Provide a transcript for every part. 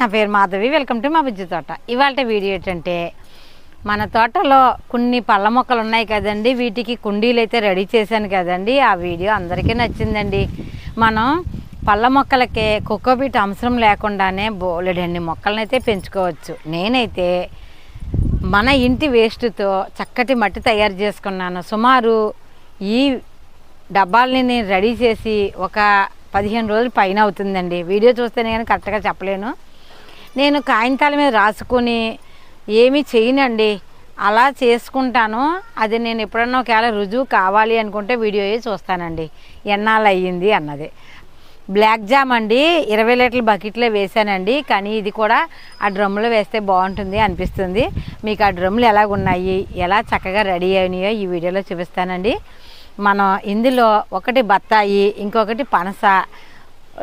నా పేరు Madhavi. Welcome to మా బుజ్జి తోట. ఇవాళ వీడియో ఏంటంటే మన తోటలో కొన్ని పళ్ళ మొక్కలు ఉన్నాయి కదండి. వీటికి కుండీలు అయితే రెడీ చేశాను కదండి. ఆ వీడియో అందరికీ నచ్చిందండి. మనం పళ్ళ మొక్కలకే కుక్కబీట్ అవసరం లేకుండానే బోలెడన్ని మొక్కలను అయితే పెంచుకోవచ్చు. నేనైతే మన ఇంటి వేస్ట్తో చక్కటి మట్టి తయారు చేసుకున్నాను. సుమారు ఈ డబ్బాలని నేను రెడీ చేసి ఒక పదిహేను రోజులు పైన అవుతుందండి. వీడియో చూస్తేనే కానీ కరెక్ట్గా చెప్పలేను. నేను కాగితాల మీద రాసుకొని ఏమీ చేయనండి. అలా చేసుకుంటాను. అది నేను ఎప్పుడన్నా ఒకవేళ రుజువు కావాలి అనుకుంటే వీడియో చూస్తానండి. ఎన్నాళ్ళు అయ్యింది అన్నది. బ్లాక్ జామ్ అండి. ఇరవై లీటర్ల బకెట్లో వేసానండి కానీ ఇది కూడా ఆ డ్రమ్లో వేస్తే బాగుంటుంది అనిపిస్తుంది. మీకు ఆ డ్రమ్లు ఎలాగున్నాయి? ఎలా చక్కగా రెడీ అయినాయో ఈ వీడియోలో చూపిస్తానండి. మనం ఇందులో ఒకటి బత్తాయి ఇంకొకటి పనస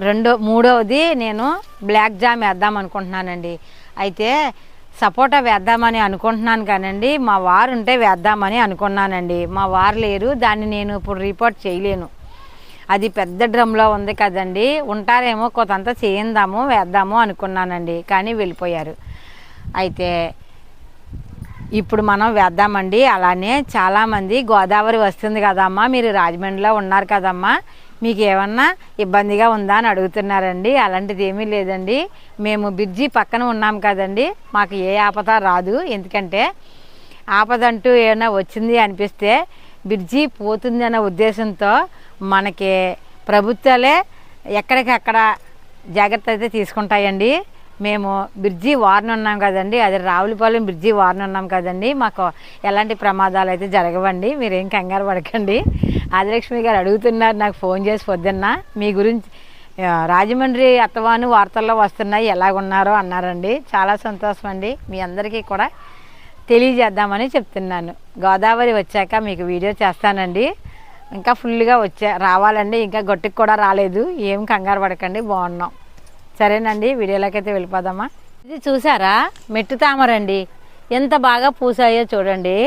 రెండో మూడవది నేను బ్లాక్ జామ్ వేద్దాం అనుకుంటున్నానండి. అయితే సపోటా వేద్దామని అనుకుంటున్నాను కానండి మా వారు ఉంటే వేద్దామని అనుకున్నానండి. మా వారు లేరు దాన్ని నేను ఇప్పుడు రిపోర్ట్ చేయలేను. అది పెద్ద డ్రమ్లో ఉంది కదండి ఉంటారేమో కొంతంతా చేయిందాము వేద్దాము అనుకున్నానండి కానీ వెళ్ళిపోయారు. అయితే ఇప్పుడు మనం వేద్దామండి అలానే చాలామంది గోదావరి వస్తుంది కదమ్మా మీరు రాజమండ్రిలో ఉన్నారు కదమ్మా మీకు ఏమన్నా ఇబ్బందిగా ఉందా అని అడుగుతున్నారండి. అలాంటిది ఏమీ లేదండి. మేము బ్రిడ్జి పక్కన ఉన్నాం కదండి. మాకు ఏ ఆపద రాదు. ఎందుకంటే ఆపద అంటూ ఏమైనా వచ్చింది అనిపిస్తే బ్రిడ్జి పోతుంది అనే ఉద్దేశంతో మనకి ప్రభుత్వాలే ఎక్కడికక్కడ జాగ్రత్త అయితే తీసుకుంటాయండి. మేము బ్రిడ్జి వారిని ఉన్నాం కదండి. అది రావులపాలెం బ్రిడ్జి వారిని ఉన్నాం కదండి. మాకు ఎలాంటి ప్రమాదాలు అయితే జరగవండి. మీరేం కంగారు పడకండి. ఆదిలక్ష్మి గారు అడుగుతున్నారు నాకు ఫోన్ చేసి పొద్దున్న. మీ గురించి రాజమండ్రి అత్తవాను వార్తల్లో వస్తున్నాయి. ఎలాగున్నారో అన్నారండి. చాలా సంతోషం అండి. మీ అందరికీ కూడా తెలియజేద్దామని చెప్తున్నాను. గోదావరి వచ్చాక మీకు వీడియో చేస్తానండి. ఇంకా ఫుల్గా వచ్చా రావాలండి. ఇంకా గొట్టుకు కూడా రాలేదు. ఏం కంగారు పడకండి. బాగున్నాం. సరేనండి వీడియోలోకైతే వెళ్ళిపోదామా? ఇది చూసారా? మెట్టు తామరండి. ఎంత బాగా పూసాయో చూడండి.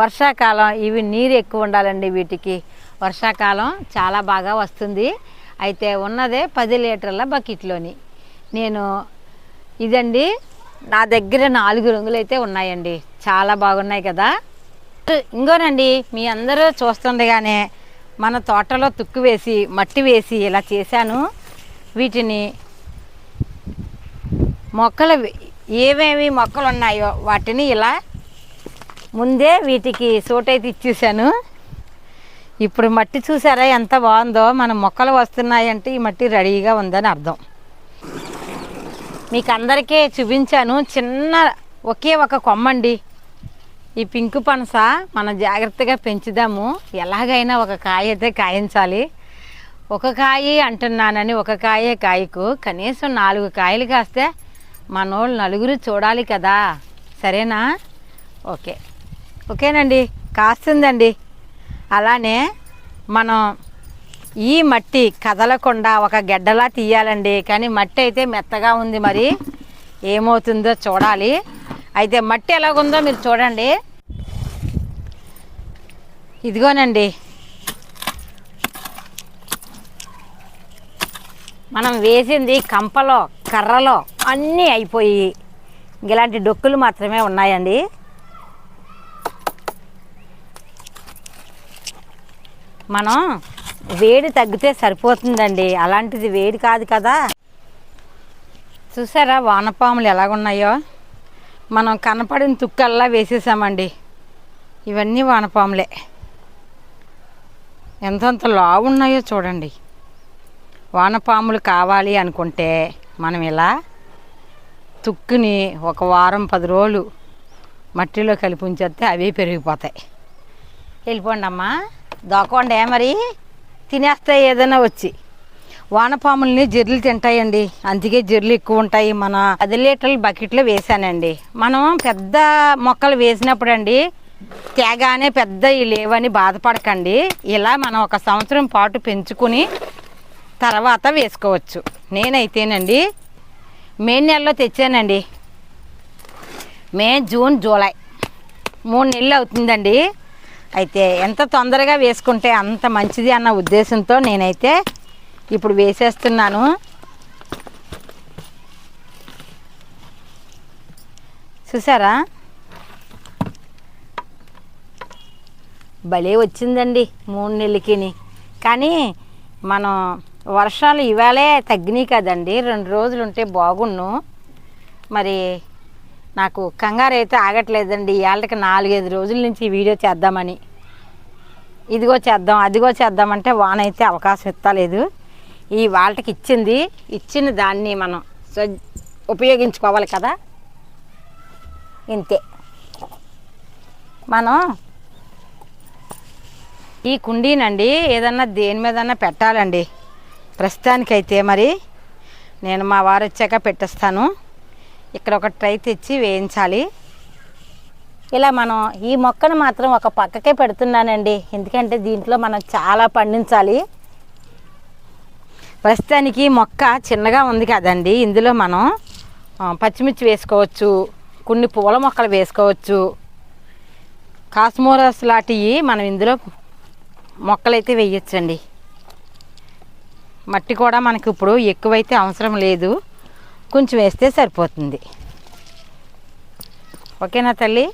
వర్షాకాలం ఇవి నీరు ఎక్కువ ఉండాలండి వీటికి. వర్షాకాలం చాలా బాగా వస్తుంది. అయితే ఉన్నదే పది లీటర్ల బకెట్లోని. నేను ఇదండి నా దగ్గర నాలుగు రంగులు అయితే ఉన్నాయండి. చాలా బాగున్నాయి కదా. ఇంకోనండి మీ అందరూ చూస్తుండగానే మన తోటలో తుక్కు వేసి మట్టి వేసి ఇలా చేశాను. వీటిని మొక్కలు ఏమేమి మొక్కలు ఉన్నాయో వాటిని ఇలా ముందే వీటికి సూటైతే ఇచ్చేసాను ఇప్పుడు మట్టి చూసారా ఎంత బాగుందో మన మొక్కలు వస్తున్నాయంటే ఈ మట్టి రెడీగా ఉందని అర్థం. మీకు అందరికీ చూపించాను చిన్న ఒకే ఒక కొమ్మండి. ఈ పింకు పనస మనం జాగ్రత్తగా పెంచుదాము. ఎలాగైనా ఒక కాయ అయితే కాయించాలి. ఒక కాయ అంటున్నానని ఒక కాయే కాయకు కనీసం నాలుగు కాయలు కాస్తే మనోళ్ళు నలుగురు చూడాలి కదా. సరేనా? ఓకే. ఓకేనండి. కాస్తుందండి. అలానే మనం ఈ మట్టి కదలకుండా ఒక గెడ్డలా తీయాలండి. కానీ మట్టి అయితే మెత్తగా ఉంది మరి. ఏమవుతుందో చూడాలి. అయితే మట్టి ఎలాగుందో మీరు చూడండి. ఇదిగోనండి. మనం వేసింది కంపలో కర్రలో. అన్నీ అయిపోయి ఇలాంటి డొక్కులు మాత్రమే ఉన్నాయండి. మనం వేడి తగ్గితే సరిపోతుందండి. అలాంటిది వేడి కాదు కదా. చూసారా వానపాములు ఎలాగున్నాయో? మనం కనపడిన తుక్కల్లా వేసేసామండి. ఇవన్నీ వానపాములే. ఎంతంత లావు ఉన్నాయో చూడండి. వానపాములు కావాలి అనుకుంటే మనం ఇలా తుక్కుని ఒక వారం పది రోజులు మట్టిలో కలిపి ఉంచేస్తే అవే పెరిగిపోతాయి. వెళ్ళిపోండి అమ్మా. దోకండి మరి? తినేస్తాయి ఏదైనా వచ్చి. వానపాముల్ని జర్లు తింటాయండి. అందుకే జర్లు ఎక్కువ ఉంటాయి. మన పది లీటర్ల బకెట్లో వేసానండి మనం పెద్ద మొక్కలు వేసినప్పుడు అండి తేగానే పెద్ద లేవని బాధపడకండి. ఇలా మనం ఒక సంవత్సరం పాటు పెంచుకుని తర్వాత వేసుకోవచ్చు. నేనైతేనండి మే నెలలో తెచ్చానండి. May June July. మూడు నెలలు అవుతుందండి. అయితే ఎంత తొందరగా వేసుకుంటే అంత మంచిది అన్న ఉద్దేశంతో నేనైతే ఇప్పుడు వేసేస్తున్నాను. చూసారా? భలే వచ్చిందండి మూడు నెలలకి కానీ మనం వర్షాలు ఇవాళే తగ్గినాయి కదండి. రెండు రోజులు ఉంటే బాగుండు మరి నాకు కంగారు అయితే ఆగట్లేదండి. ఇవాళకి నాలుగైదు రోజుల నుంచి వీడియో చేద్దామని. ఇదిగో చేద్దాం అదిగో చేద్దామంటే వాన అయితే అవకాశం ఇస్తలేదు. ఈ వాళ్ళకి ఇచ్చింది ఇచ్చిన దాన్ని మనం ఉపయోగించుకోవాలి కదా. ఇంతే. మనం ఈ కుండీనండి ఏదన్నా దేని మీదన్నా పెట్టాలండి. ప్రస్తుతానికైతే మరి నేను మా వారు వచ్చాక పెట్టేస్తాను. ఇక్కడ ఒక ట్రై తెచ్చి వేయించాలి. ఇలా మనం ఈ మొక్కను మాత్రం ఒక పక్కకే పెడుతున్నానండి. ఎందుకంటే దీంట్లో మనం చాలా పండించాలి. ప్రస్తుతానికి మొక్క చిన్నగా ఉంది కదండి. ఇందులో మనం పచ్చిమిర్చి వేసుకోవచ్చు కొన్ని పూల మొక్కలు వేసుకోవచ్చు. కాస్మోరస్ లాంటివి మనం ఇందులో మొక్కలైతే వేయచ్చండి. మట్టి కూడా మనకి ఇప్పుడు ఎక్కువైతే అవసరం లేదు. కొంచెం వేస్తే సరిపోతుంది. ఓకేనా తల్లి?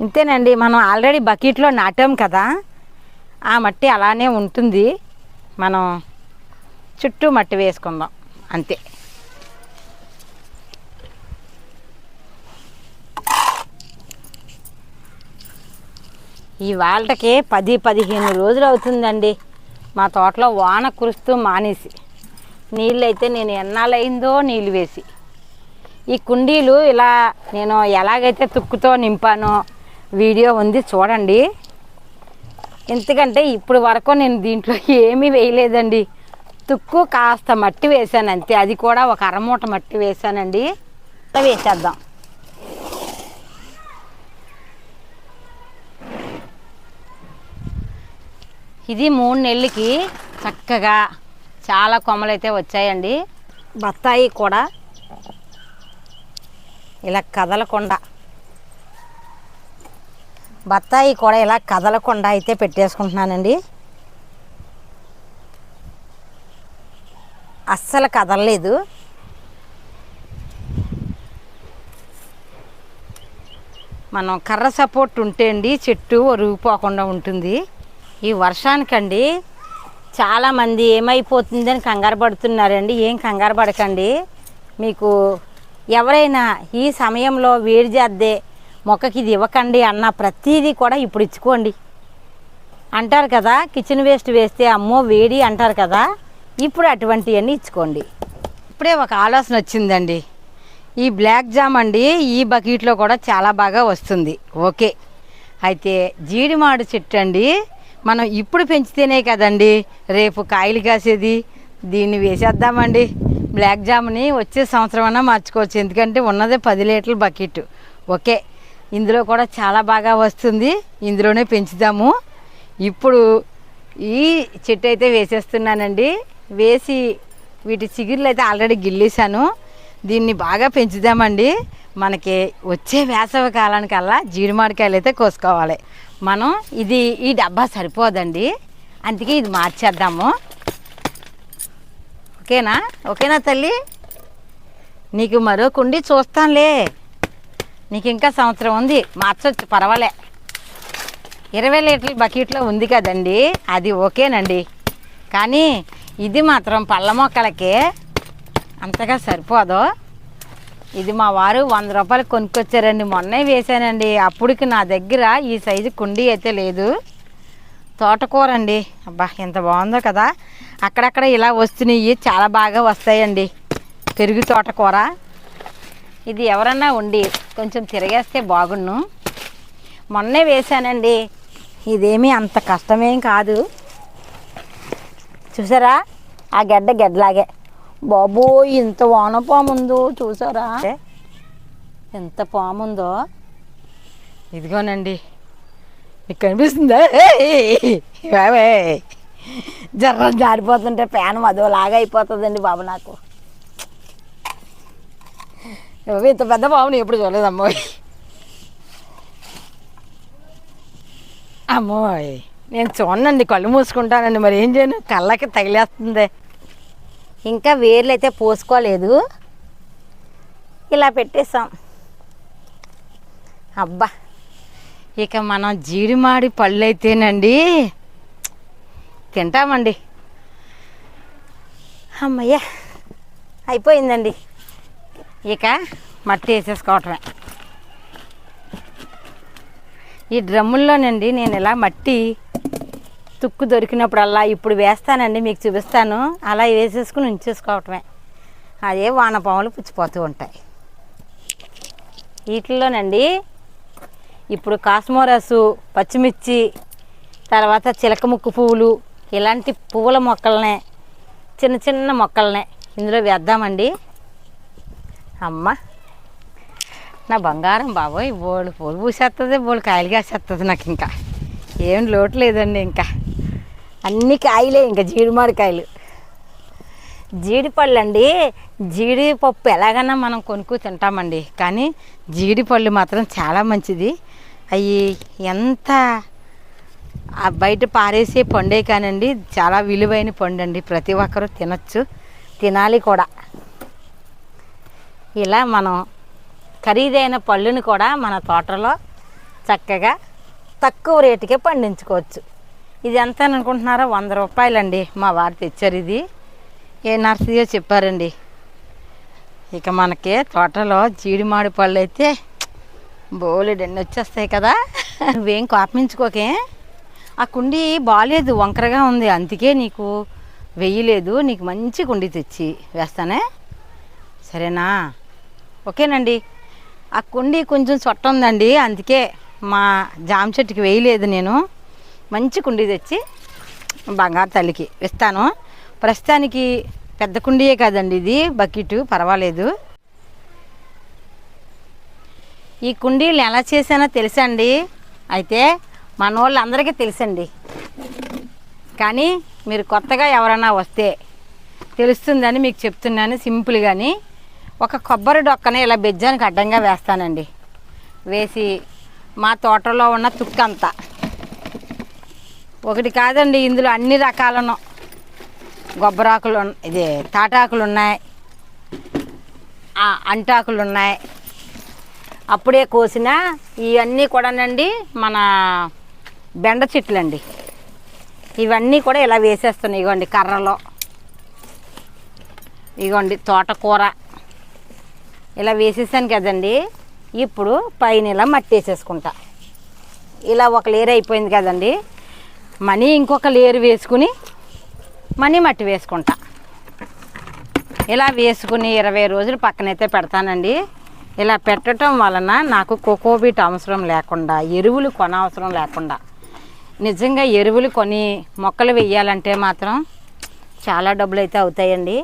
ఇంతేనండి మనం ఆల్రెడీ బకెట్లో నాటాం కదా. ఆ మట్టి అలానే ఉంటుంది. మనం చుట్టూ మట్టి వేసుకుందాం. అంతే. ఈ వాళ్ళకి పది పదిహేను రోజులు అవుతుందండి. మా తోటలో వాన కురుస్తూ మానేసి నీళ్ళైతే నేను ఎన్నాళ్ళయిందో నీళ్ళు వేసి. ఈ కుండీలు ఇలా నేను ఎలాగైతే తుక్కుతో నింపానో వీడియో ఉంది చూడండి. ఎందుకంటే ఇప్పుడు వరకు నేను దీంట్లో ఏమీ వేయలేదండి. తుక్కు కాస్త మట్టి వేసాను అంతే. అది కూడా ఒక అరమూట మట్టి వేసానండి వేసేద్దాం. ఇది మూడు నెలలకి చక్కగా చాలా కొమ్మలు అయితే వచ్చాయండి. బత్తాయి కూడా. ఇలా కదలకుండా. బత్తాయి కూడా ఇలా కదలకుండా అయితే పెట్టేసుకుంటున్నానండి. అస్సలు కదలలేదు. మనం కర్ర సపోర్ట్ ఉంటే అండి చెట్టు ఒరిగిపోకుండా ఉంటుంది. ఈ వర్షానికండి చాలామంది ఏమైపోతుందని కంగారు పడుతున్నారండి. ఏం కంగారు పడకండి. మీకు ఎవరైనా ఈ సమయంలో వేడి చేద్దే మొక్కకి ఇది ఇవ్వకండి అన్న ప్రతిదీ కూడా ఇప్పుడు ఇచ్చుకోండి. అంటారు కదా కిచెన్ వేస్ట్ వేస్తే అమ్మో వేడి అంటారు కదా ఇప్పుడు అటువంటివన్నీ ఇచ్చుకోండి. ఇప్పుడే ఒక ఆలోచన వచ్చిందండి. ఈ బ్లాక్ జామ్ అండి ఈ బకెట్లో కూడా చాలా బాగా వస్తుంది. ఓకే. అయితే జీడిమాడు చెట్టు అండి మనం ఇప్పుడు పెంచితేనే కదండి. రేపు కాయలు కాసేది దీన్ని వేసేద్దామండి. బ్లాక్ జామ్ని వచ్చే సంవత్సరం అన్నా మార్చుకోవచ్చు. ఎందుకంటే ఉన్నదే పది లీటర్ల బకెట్. ఓకే. ఇందులో కూడా చాలా బాగా వస్తుంది. ఇందులోనే పెంచుదాము. ఇప్పుడు ఈ చెట్టు అయితే వేసేస్తున్నానండి. వేసి వీటి చిగుర్లు అయితే ఆల్రెడీ గిల్లేశాను. దీన్ని బాగా పెంచుదామండి. మనకి వచ్చే వేసవి కాలానికల్లా జీడిమాడికాయలు అయితే కోసుకోవాలి. మనం ఇది ఈ డబ్బా సరిపోదండి. అందుకే ఇది మార్చేద్దాము. ఓకేనా? ఓకేనా తల్లి? నీకు మరో కుండి చూస్తానులే. నీకు ఇంకా సంవత్సరం ఉంది. మార్చొచ్చు పర్వాలే. ఇరవై లీటర్ల బకెట్లో ఉంది కదండి. అది ఓకేనండి. కానీ ఇది మాత్రం పళ్ళ మొక్కలకి అంతగా సరిపోదు. ఇది మా వారు వంద రూపాయలు కొనుక్కొచ్చారండి. మొన్నే వేసానండి అప్పటికి నా దగ్గర ఈ సైజు కుండీ అయితే లేదు. తోటకూర అండి అబ్బా ఎంత బాగుందో కదా. అక్కడక్కడ ఇలా వస్తున్నాయి. చాలా బాగా వస్తాయండి. పెరుగు తోటకూర. ఇది ఎవరన్నా ఉండి కొంచెం తిరిగేస్తే బాగుండు మొన్నే వేశానండి. ఇదేమీ అంత కష్టమేం కాదు. చూసారా? ఆ గడ్డ గడ్డలాగే. బాబోయ్ ఇంత వానపాము ఉందో చూసారా? ఎంత పాము ఉందో ఇదిగోనండి. మీకు కనిపిస్తుందా? బాబే జర్ర జారిపోతుంటే ఫ్యాన్ అదోలాగా అయిపోతుందండి బాబు నాకు. బాబు, ఇంత పెద్ద పాముని ఎప్పుడు చూడలేదమ్మోయ్ అమ్మోయ్ నేను చూడండి కళ్ళు మూసుకుంటానండి మరి ఏం చేయను? కళ్ళకి తగిలేస్తుంది. ఇంకా వేర్లు అయితే పోసుకోలేదు. ఇలా పెట్టేసాం. అబ్బా! ఇక మనం జీడిమాడి పళ్ళు అయితేనండి తింటామండి. అమ్మయ్య! అయిపోయిందండి. ఇక మట్టి వేసేసుకోవటమే. ఈ డ్రమ్ముల్లోనండి నేను ఇలా మట్టి తుక్కు దొరికినప్పుడల్లా ఇప్పుడు వేస్తానండి మీకు చూపిస్తాను. అలా వేసేసుకుని ఉంచేసుకోవటమే. అదే వానపాములు పుచ్చిపోతూ ఉంటాయి. వీటిల్లోనండి ఇప్పుడు కాస్మోరసు పచ్చిమిర్చి తర్వాత చిలకముక్కు పువ్వులు ఇలాంటి పువ్వుల మొక్కలనే చిన్న చిన్న మొక్కలనే ఇందులో వేద్దామండి. అమ్మ నా బంగారం బాబోయ్ బోళ్ళు పూలు పూసేస్తుంది బోళ్ళు కాయలు కాసేస్తుంది నాకు ఇంకా. ఏం లోటు లేదండి ఇంకా. అన్ని కాయలే ఇంకా జీడిమాడికాయలు జీడిపళ్ళు అండి జీడిపప్పు ఎలాగైనా మనం కొనుక్కు తింటామండి. కానీ జీడిపళ్ళు మాత్రం చాలా మంచిది. అవి ఎంత బయట పారేసే పండే కానండి చాలా విలువైన పండు అండి ప్రతి ఒక్కరూ తినచ్చు. తినాలి కూడా. ఇలా మనం ఖరీదైన పళ్ళుని కూడా మన తోటలో చక్కగా తక్కువ రేటుకే పండించుకోవచ్చు. ఇది ఎంత అని అనుకుంటున్నారో? వంద రూపాయలండి మా వారు తెచ్చారు ఇది. ఏ నర్సరీయో చెప్పారండి. ఇక మనకి తోటలో జీడిమాడి పళ్ళు అయితే బోలెడన్ని వచ్చేస్తాయి కదా. నువ్వేం కోపించుకోకే ఆ కుండి బాగాలేదు వంకరగా ఉంది. అందుకే నీకు వెయ్యలేదు. నీకు మంచి కుండి తెచ్చి వేస్తానే. సరేనా? ఓకేనండి. ఆ కుండి కొంచెం చొట్ట ఉందండి. అందుకే మా జామ చెట్టుకి వేయలేదు నేను. మంచి కుండీ తెచ్చి బంగారు తల్లికి ఇస్తాను. ప్రస్తుతానికి పెద్ద కుండీయే కాదండి ఇది బకెట్ పర్వాలేదు. ఈ కుండీలు ఎలా చేశానో తెలుసండి అయితే మన వాళ్ళందరికీ తెలుసండి. కానీ మీరు కొత్తగా ఎవరైనా వస్తే తెలుస్తుందని మీకు చెప్తున్నాను సింపుల్ కానీ ఒక కొబ్బరి డొక్కని ఇలా బెజ్జానికి అడ్డంగా వేస్తానండి. వేసి మా తోటలో ఉన్న తుక్కంతా ఒకటి కాదండి ఇందులో అన్ని రకాలను. గొబ్బరాకులు ఇది తాటాకులు ఉన్నాయి. అంటాకులు ఉన్నాయి. అప్పుడే కోసిన ఇవన్నీ కూడానండి మన బెండ చెట్లండి. ఇవన్నీ కూడా ఇలా వేసేస్తున్నాయి. ఇగోండి కర్రలో. ఇగోండి తోటకూర. ఇలా వేసేసాను కదండి. ఇప్పుడు పైన ఇలా మట్టి వేసేసుకుంటా ఇలా ఒక లేరు అయిపోయింది కదండి. మనీ ఇంకొక లేరు వేసుకుని మనీ మట్టి వేసుకుంటా. ఇలా వేసుకుని ఇరవై రోజులు పక్కనైతే పెడతానండి. ఇలా పెట్టడం వలన నాకు కోకోబీట్ అవసరం లేకుండా ఎరువులు కొనవసరం లేకుండా. నిజంగా ఎరువులు కొని మొక్కలు వెయ్యాలంటే మాత్రం చాలా డబ్బులు అయితే అవుతాయండి.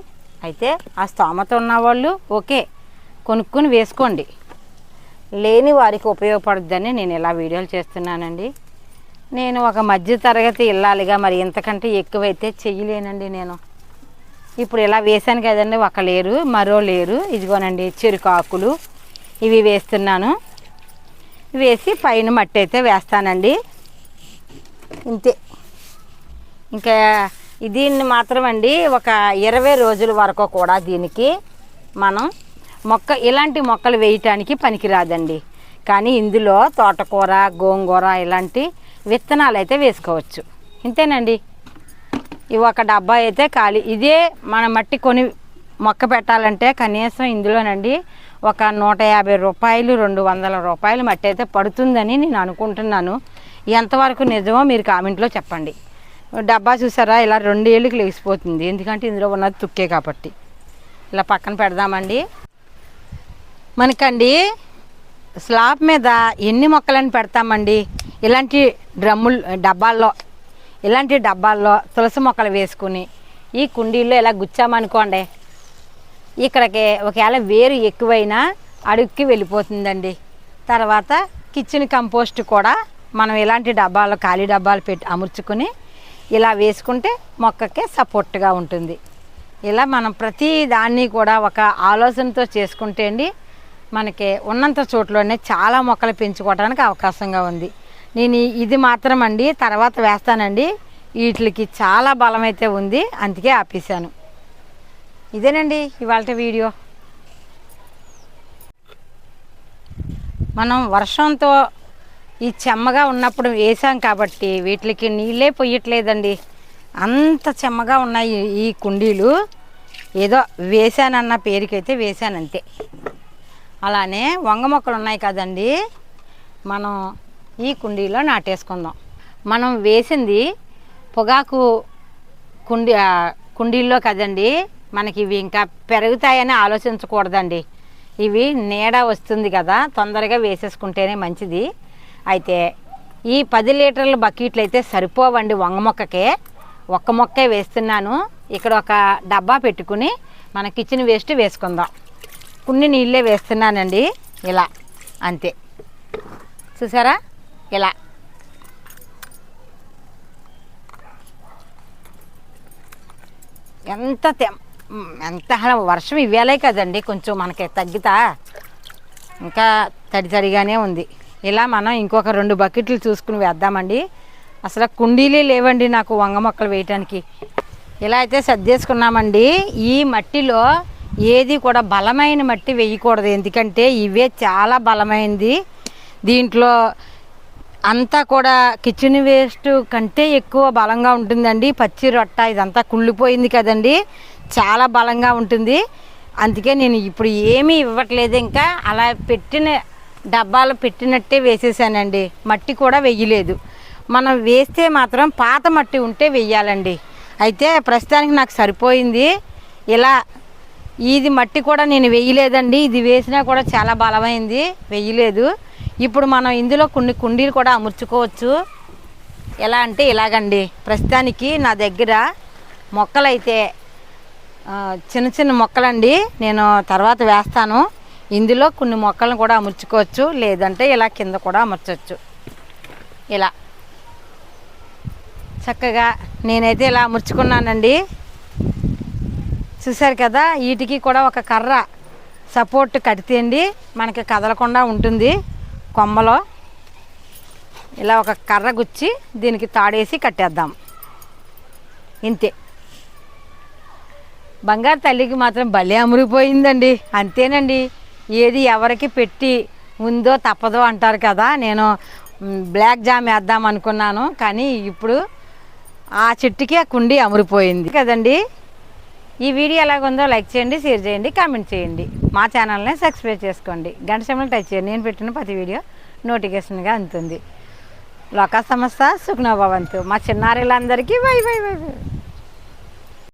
అయితే ఆ స్తోమత ఉన్నవాళ్ళు ఓకే కొనుక్కుని వేసుకోండి. లేని వారికి ఉపయోగపడుద్దని నేను ఇలా వీడియోలు చేస్తున్నానండి. నేను ఒక మధ్య తరగతి ఇల్లాలిగా మరి ఇంతకంటే ఎక్కువైతే చెయ్యలేనండి నేను. ఇప్పుడు ఇలా వేసాను కదండి ఒక లేరు మరో లేరు ఇదిగోనండి చెరుకు ఆకులు ఇవి వేస్తున్నాను. వేసి పైన మట్టి అయితే వేస్తానండి. ఇంతే. ఇంకా దీన్ని మాత్రం అండి ఒక ఇరవై రోజుల వరకు కూడా దీనికి మనం మొక్క ఇలాంటి మొక్కలు వేయటానికి పనికిరాదండి. కానీ ఇందులో తోటకూర గోంగూర ఇలాంటి విత్తనాలు అయితే వేసుకోవచ్చు. ఇంతేనండి. ఇవి ఒక డబ్బా అయితే ఖాళీ. ఇదే మన మట్టి కొని మొక్క పెట్టాలంటే కనీసం ఇందులోనండి ఒక నూట యాభై రూపాయలు రెండు వందల రూపాయలు మట్టి అయితే పడుతుందని నేను అనుకుంటున్నాను. ఎంతవరకు నిజమో మీరు కామెంట్లో చెప్పండి. డబ్బా చూసారా ఇలా రెండు ఏళ్ళకి లేచిపోతుంది. ఎందుకంటే ఇందులో ఉన్నది తుక్కే కాబట్టి. ఇలా పక్కన పెడదామండి. మనకండి స్లాబ్ మీద ఎన్ని మొక్కలను పెడతామండి? ఇలాంటి డ్రమ్ములు డబ్బాల్లో ఇలాంటి డబ్బాల్లో తులసి మొక్కలు వేసుకుని ఈ కుండీల్లో ఇలా గుచ్చామనుకోండి ఇక్కడికి ఒకవేళ వేరు ఎక్కువైనా అడుక్కి వెళ్ళిపోతుందండి. తర్వాత కిచెన్ కంపోస్ట్ కూడా మనం ఇలాంటి డబ్బాలు ఖాళీ డబ్బాలు పెట్టి అమర్చుకుని ఇలా వేసుకుంటే మొక్కకి సపోర్ట్గా ఉంటుంది. ఇలా మనం ప్రతి దాన్ని కూడా ఒక ఆలోచనతో చేసుకుంటే అండి మనకి ఉన్నంత చోట్లోనే చాలా మొక్కలు పెంచుకోవడానికి అవకాశంగా ఉంది. నేను ఇది మాత్రం అండి తర్వాత వేస్తానండి. వీటికి చాలా బలం అయితే ఉంది అందుకే ఆపేసాను ఇదేనండి ఇవాళ వీడియో. మనం వర్షంతో ఈ చెమ్మగా ఉన్నప్పుడు వేసాం కాబట్టి వీటికి నీళ్ళే పొయ్యట్లేదండి అంత చెమ్మగా ఉన్నాయి ఈ కుండీలు. ఏదో వేశానన్న పేరుకైతే వేసాను అంతే అలానే వంగ మొక్కలు ఉన్నాయి కదండి మనం ఈ కుండీలో నాటేసుకుందాం. మనం వేసింది పొగాకు కుండీ కుండీల్లో కదండి మనకి ఇవి ఇంకా పెరుగుతాయని ఆలోచించకూడదండి. ఇవి నీడ వస్తుంది కదా తొందరగా వేసేసుకుంటేనే మంచిది. అయితే ఈ పది లీటర్ల బకెట్లు అయితే సరిపోవండి వంగ మొక్కకే. ఒక్క మొక్కే వేస్తున్నాను. ఇక్కడ ఒక డబ్బా పెట్టుకుని మన కిచెన్ వేస్ట్ వేసుకుందాం. కొన్ని నీళ్ళే వేస్తున్నానండి. ఇలా అంతే. చూసారా? ఇలా. ఎంత తెం ఎంత వర్షం ఇవ్వాలే కదండి. కొంచెం మనకి తగ్గితా. ఇంకా తడి తడిగానే ఉంది. ఇలా మనం ఇంకొక రెండు బకెట్లు చూసుకుని వేద్దామండి. అసలు కుండీలే లేవండి నాకు వంగ మొక్కలు వేయటానికి. ఇలా అయితే సర్దేసుకున్నామండి. ఈ మట్టిలో ఏది కూడా బలమైన మట్టి వేయకూడదు. ఎందుకంటే ఇవే చాలా బలమైనది దీంట్లో అంతా కూడా కిచెన్ వేస్ట్ కంటే ఎక్కువ బలంగా ఉంటుందండి. పచ్చి రొట్ట ఇదంతా కుళ్ళిపోయింది కదండి. చాలా బలంగా ఉంటుంది. అందుకే నేను ఇప్పుడు ఏమీ ఇవ్వట్లేదు. ఇంకా అలా పెట్టిన డబ్బాలు పెట్టినట్టే వేసేసానండి. మట్టి కూడా వెయ్యలేదు మనం వేస్తే మాత్రం పాత మట్టి ఉంటే వెయ్యాలండి అయితే ప్రస్తుతానికి నాకు సరిపోయింది. ఇలా ఇది మట్టి కూడా నేను వెయ్యలేదండి ఇది వేసినా కూడా చాలా బలమైంది. వెయ్యలేదు ఇప్పుడు మనం ఇందులో కొన్ని కుండీలు కూడా అమర్చుకోవచ్చు. ఎలా అంటే ఇలాగండి. ప్రస్తుతానికి నా దగ్గర మొక్కలైతే చిన్న చిన్న మొక్కలండి. నేను తర్వాత వేస్తాను. ఇందులో కొన్ని మొక్కలను కూడా అమర్చుకోవచ్చు. లేదంటే ఇలా కింద కూడా అమర్చవచ్చు ఇలా. చక్కగా నేనైతే ఇలా అమర్చుకున్నానండి. చూసారు కదా వీటికి కూడా ఒక కర్ర సపోర్ట్ కడితే అండి మనకి కదలకుండా ఉంటుంది కొమ్మలో. ఇలా ఒక కర్ర గుచ్చి దీనికి తాడేసి కట్టేద్దాం. ఇంతే. బంగారు తల్లికి మాత్రం భలే అమురిపోయిందండి అంతేనండి. ఏది ఎవరికి పెట్టి ఉందో తప్పదో అంటారు కదా. నేను బ్లాక్ జామ్ వేద్దాం అనుకున్నాను కానీ ఇప్పుడు ఆ చెట్టుకి ఆ కుండి అమురిపోయింది కదండి. ఈ వీడియో ఎలాగుందో లైక్ చేయండి షేర్ చేయండి కామెంట్ చేయండి. మా ఛానల్ని సబ్స్క్రైబ్ చేసుకోండి. గంట సమయంలో టచ్ చేయండి. నేను పెట్టిన ప్రతి వీడియో నోటిఫికేషన్గా అందుతుంది లోకా సంస్థ సుఖ్నభవంతు. మా చిన్నారులందరికీ వై వై వై వై